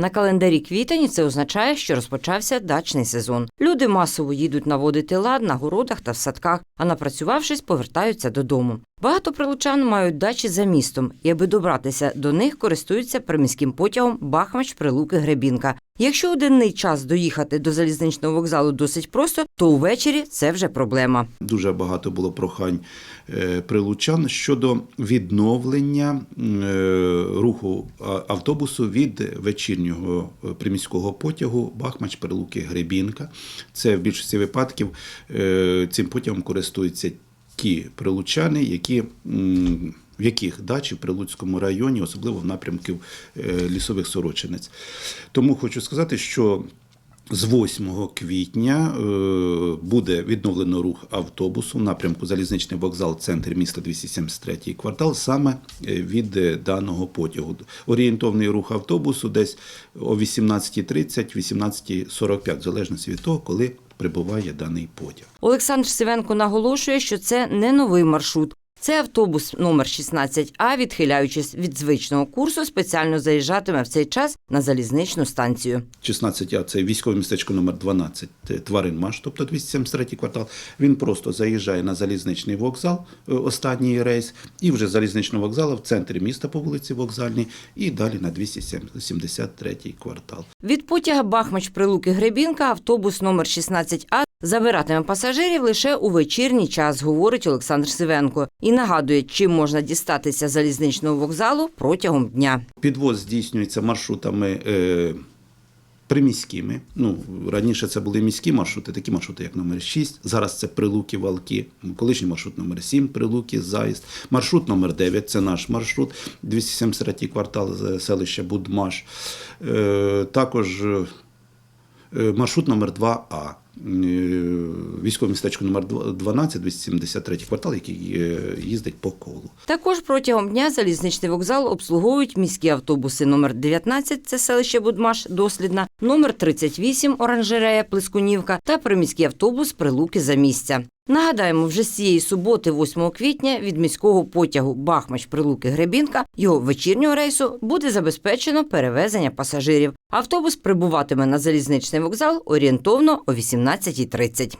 На календарі квітень це означає, що розпочався дачний сезон. Люди масово їдуть наводити лад на городах та в садках, а напрацювавшись, повертаються додому. Багато прилучан мають дачі за містом, і аби добратися до них, користуються приміським потягом Бахмач Прилуки Гребінка. Якщо у час доїхати до залізничного вокзалу досить просто, то увечері це вже проблема. Дуже багато було прохань е, прилучан щодо відновлення е, руху автобусу від вечірнього е, приміського потягу Бахмач Прилуки Гребінка. Це в більшості випадків цим потягом користуються ті прилучани, які. В яких дачі в Прилуцькому районі, особливо в напрямку е, лісових сорочинець. Тому хочу сказати, що з 8 квітня е, буде відновлено рух автобусу в напрямку залізничний вокзал, центр міста 273 квартал, саме е, від е, даного потягу. Орієнтовний рух автобусу десь о 18.30-18.45, в залежності від того, коли прибуває даний потяг. Олександр Сивенко наголошує, що це не новий маршрут. Це автобус номер 16А, відхиляючись від звичного курсу, спеціально заїжджатиме в цей час на залізничну станцію. 16А це військове містечко номер 12 е, Тваринмаш, тобто 273 квартал. Він просто заїжджає на залізничний вокзал, е, останній рейс, і вже з залізничного вокзалу в центрі міста по вулиці Вокзальній, і далі на 273 квартал. Від потяга Бахмач Прилуки Гребінка автобус номер 16А забиратиме пасажирів лише у вечірній час, говорить Олександр Сивенко. І нагадує, чим можна дістатися залізничного вокзалу протягом дня. Підвоз здійснюється маршрутами. Е, Приміськими, ну раніше це були міські маршрути, такі маршрути, як номер 6, Зараз це прилуки Валки, колишній маршрут номер 7 прилуки, заїзд. Маршрут номер 9 це наш маршрут, 273 квартал е, селища Будмаш. Е, також е, маршрут номер 2А. е, Військове містечко номер 12, 273 квартал, який е, їздить по колу. Також протягом дня залізничний вокзал обслуговують міські автобуси номер 19 – це селище Будмаш, Дослідна, номер 38 – Оранжерея, Плескунівка та приміський автобус Прилуки за місця. Нагадаємо, вже з цієї суботи, 8 квітня, від міського потягу Бахмач Прилуки Гребінка його вечірнього рейсу буде забезпечено перевезення пасажирів. Автобус прибуватиме на залізничний вокзал орієнтовно о 18.30.